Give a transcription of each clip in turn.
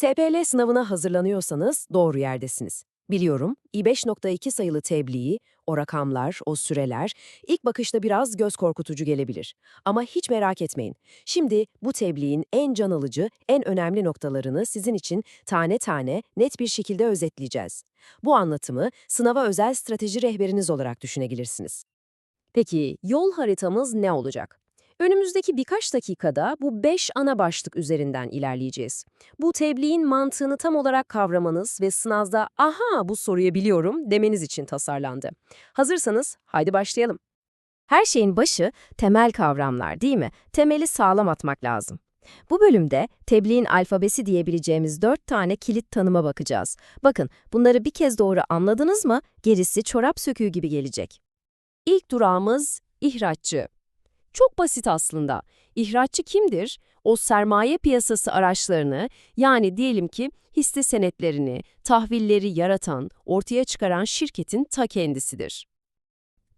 SPL sınavına hazırlanıyorsanız doğru yerdesiniz. Biliyorum, i5.2 sayılı tebliği, o rakamlar, o süreler ilk bakışta biraz göz korkutucu gelebilir. Ama hiç merak etmeyin. Şimdi bu tebliğin en can alıcı, en önemli noktalarını sizin için tane tane net bir şekilde özetleyeceğiz. Bu anlatımı sınava özel strateji rehberiniz olarak düşünebilirsiniz. Peki yol haritamız ne olacak? Önümüzdeki birkaç dakikada bu beş ana başlık üzerinden ilerleyeceğiz. Bu tebliğin mantığını tam olarak kavramanız ve sınavda aha bu soruyu biliyorum demeniz için tasarlandı. Hazırsanız haydi başlayalım. Her şeyin başı temel kavramlar değil mi? Temeli sağlam atmak lazım. Bu bölümde tebliğin alfabesi diyebileceğimiz dört tane kilit tanıma bakacağız. Bakın bunları bir kez doğru anladınız mı gerisi çorap söküğü gibi gelecek. İlk durağımız ihraççı. Çok basit aslında. İhraççı kimdir? O sermaye piyasası araçlarını yani diyelim ki hisse senetlerini, tahvilleri yaratan, ortaya çıkaran şirketin ta kendisidir.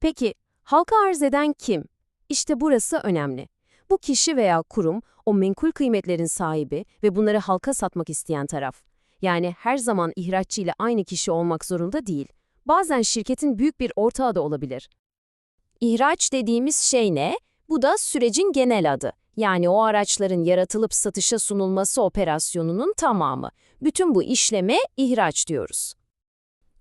Peki halka arz eden kim? İşte burası önemli. Bu kişi veya kurum o menkul kıymetlerin sahibi ve bunları halka satmak isteyen taraf. Yani her zaman ihraççı ile aynı kişi olmak zorunda değil. Bazen şirketin büyük bir ortağı da olabilir. İhraç dediğimiz şey ne? Bu da sürecin genel adı. Yani o araçların yaratılıp satışa sunulması operasyonunun tamamı. Bütün bu işleme ihraç diyoruz.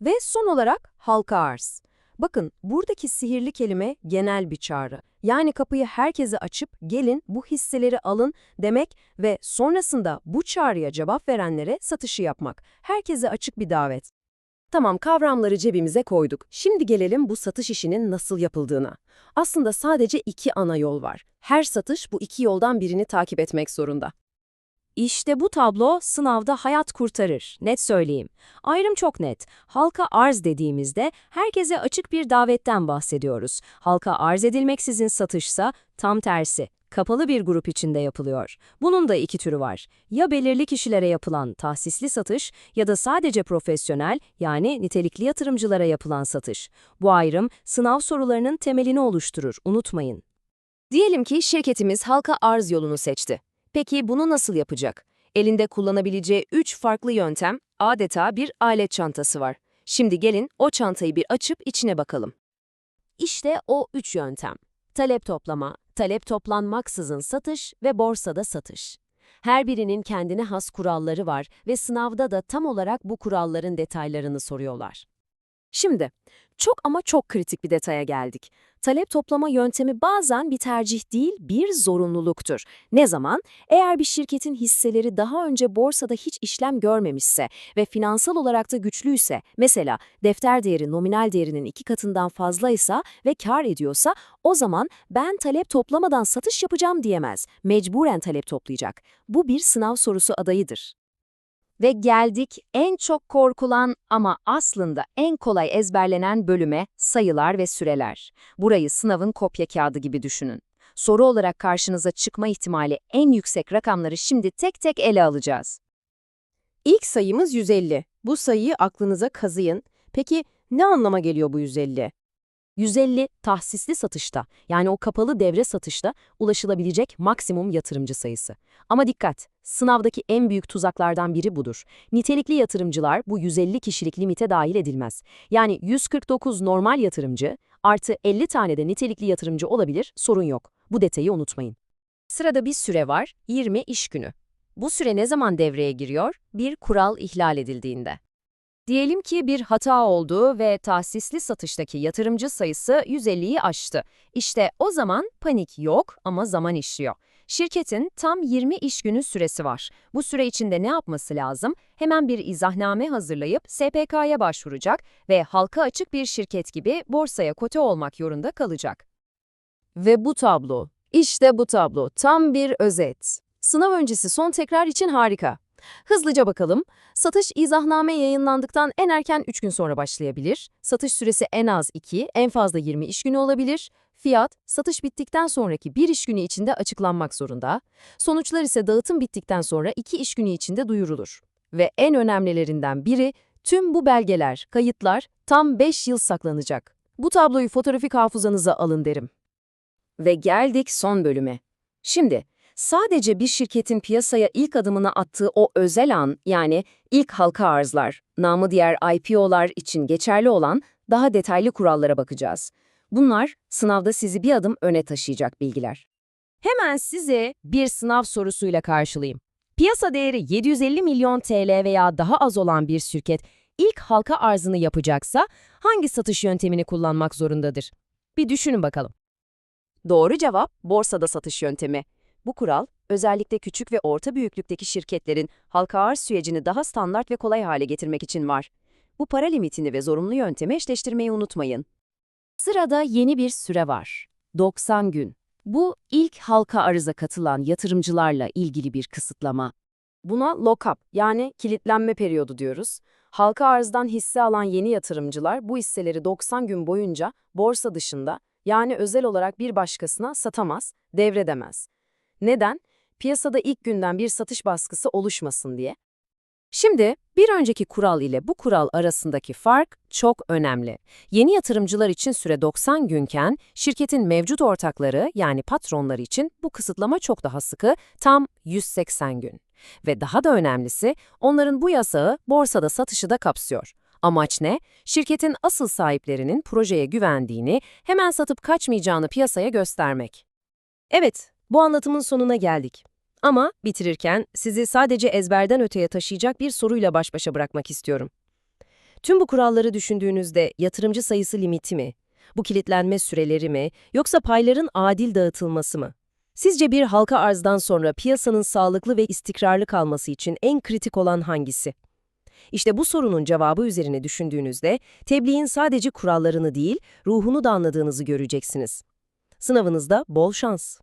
Ve son olarak halka arz. Bakın buradaki sihirli kelime genel bir çağrı. Yani kapıyı herkese açıp gelin bu hisseleri alın demek ve sonrasında bu çağrıya cevap verenlere satışı yapmak. Herkese açık bir davet. Tamam kavramları cebimize koyduk. Şimdi gelelim bu satış işinin nasıl yapıldığına. Aslında sadece iki ana yol var. Her satış bu iki yoldan birini takip etmek zorunda. İşte bu tablo sınavda hayat kurtarır, net söyleyeyim. Ayrım çok net. Halka arz dediğimizde herkese açık bir davetten bahsediyoruz. Halka arz edilmeksizin satışsa tam tersi. Kapalı bir grup içinde yapılıyor. Bunun da iki türü var. Ya belirli kişilere yapılan tahsisli satış ya da sadece profesyonel yani nitelikli yatırımcılara yapılan satış. Bu ayrım sınav sorularının temelini oluşturur, unutmayın. Diyelim ki şirketimiz halka arz yolunu seçti. Peki bunu nasıl yapacak? Elinde kullanabileceği üç farklı yöntem, adeta bir alet çantası var. Şimdi gelin o çantayı bir açıp içine bakalım. İşte o üç yöntem. Talep toplama, talep toplanmaksızın satış ve borsada satış. Her birinin kendine has kuralları var ve sınavda da tam olarak bu kuralların detaylarını soruyorlar. Şimdi, çok ama çok kritik bir detaya geldik. Talep toplama yöntemi bazen bir tercih değil, bir zorunluluktur. Ne zaman? Eğer bir şirketin hisseleri daha önce borsada hiç işlem görmemişse ve finansal olarak da güçlüyse, mesela defter değeri nominal değerinin iki katından fazlaysa ve kar ediyorsa, o zaman ben talep toplamadan satış yapacağım diyemez. Mecburen talep toplayacak. Bu bir sınav sorusu adayıdır. Ve geldik en çok korkulan ama aslında en kolay ezberlenen bölüme sayılar ve süreler. Burayı sınavın kopya kağıdı gibi düşünün. Soru olarak karşınıza çıkma ihtimali en yüksek rakamları şimdi tek tek ele alacağız. İlk sayımız 150. Bu sayıyı aklınıza kazıyın. Peki ne anlama geliyor bu 150? 150 tahsisli satışta yani o kapalı devre satışta ulaşılabilecek maksimum yatırımcı sayısı. Ama dikkat, sınavdaki en büyük tuzaklardan biri budur. Nitelikli yatırımcılar bu 150 kişilik limite dahil edilmez. Yani 149 normal yatırımcı artı 50 tane de nitelikli yatırımcı olabilir, sorun yok. Bu detayı unutmayın. Sırada bir süre var, 20 iş günü. Bu süre ne zaman devreye giriyor? Bir kural ihlal edildiğinde. Diyelim ki bir hata oldu ve tahsisli satıştaki yatırımcı sayısı 150'yi aştı. İşte o zaman panik yok ama zaman işliyor. Şirketin tam 20 iş günü süresi var. Bu süre içinde ne yapması lazım? Hemen bir izahname hazırlayıp SPK'ya başvuracak ve halka açık bir şirket gibi borsaya kote olmak zorunda kalacak. Ve bu tablo, işte bu tablo tam bir özet. Sınav öncesi son tekrar için harika. Hızlıca bakalım. Satış izahname yayınlandıktan en erken 3 gün sonra başlayabilir. Satış süresi en az 2, en fazla 20 iş günü olabilir. Fiyat, satış bittikten sonraki 1 iş günü içinde açıklanmak zorunda. Sonuçlar ise dağıtım bittikten sonra 2 iş günü içinde duyurulur. Ve en önemlilerinden biri, tüm bu belgeler, kayıtlar tam 5 yıl saklanacak. Bu tabloyu fotoğrafik hafızanıza alın derim. Ve geldik son bölüme. Şimdi, Sadece bir şirketin piyasaya ilk adımını attığı o özel an, yani ilk halka arzlar, namı diğer IPO'lar için geçerli olan daha detaylı kurallara bakacağız. Bunlar sınavda sizi bir adım öne taşıyacak bilgiler. Hemen size bir sınav sorusuyla karşılayayım. Piyasa değeri 750 milyon TL veya daha az olan bir şirket ilk halka arzını yapacaksa hangi satış yöntemini kullanmak zorundadır? Bir düşünün bakalım. Doğru cevap borsada satış yöntemi. Bu kural, özellikle küçük ve orta büyüklükteki şirketlerin halka arz sürecini daha standart ve kolay hale getirmek için var. Bu para limitini ve zorunlu yöntemi eşleştirmeyi unutmayın. Sırada yeni bir süre var. 90 gün. Bu ilk halka arıza katılan yatırımcılarla ilgili bir kısıtlama. Buna lock-up yani kilitlenme periyodu diyoruz. Halka arzdan hisse alan yeni yatırımcılar bu hisseleri 90 gün boyunca borsa dışında yani özel olarak bir başkasına satamaz, devredemez. Neden? Piyasada ilk günden bir satış baskısı oluşmasın diye. Şimdi bir önceki kural ile bu kural arasındaki fark çok önemli. Yeni yatırımcılar için süre 90 günken şirketin mevcut ortakları yani patronları için bu kısıtlama çok daha sıkı, tam 180 gün. Ve daha da önemlisi onların bu yasağı borsada satışı da kapsıyor. Amaç ne? Şirketin asıl sahiplerinin projeye güvendiğini, hemen satıp kaçmayacağını piyasaya göstermek. Evet, bu anlatımın sonuna geldik. Ama bitirirken sizi sadece ezberden öteye taşıyacak bir soruyla baş başa bırakmak istiyorum. Tüm bu kuralları düşündüğünüzde yatırımcı sayısı limiti mi? Bu kilitlenme süreleri mi? Yoksa payların adil dağıtılması mı? Sizce bir halka arzdan sonra piyasanın sağlıklı ve istikrarlı kalması için en kritik olan hangisi? İşte bu sorunun cevabı üzerine düşündüğünüzde tebliğin sadece kurallarını değil, ruhunu da anladığınızı göreceksiniz. Sınavınızda bol şans.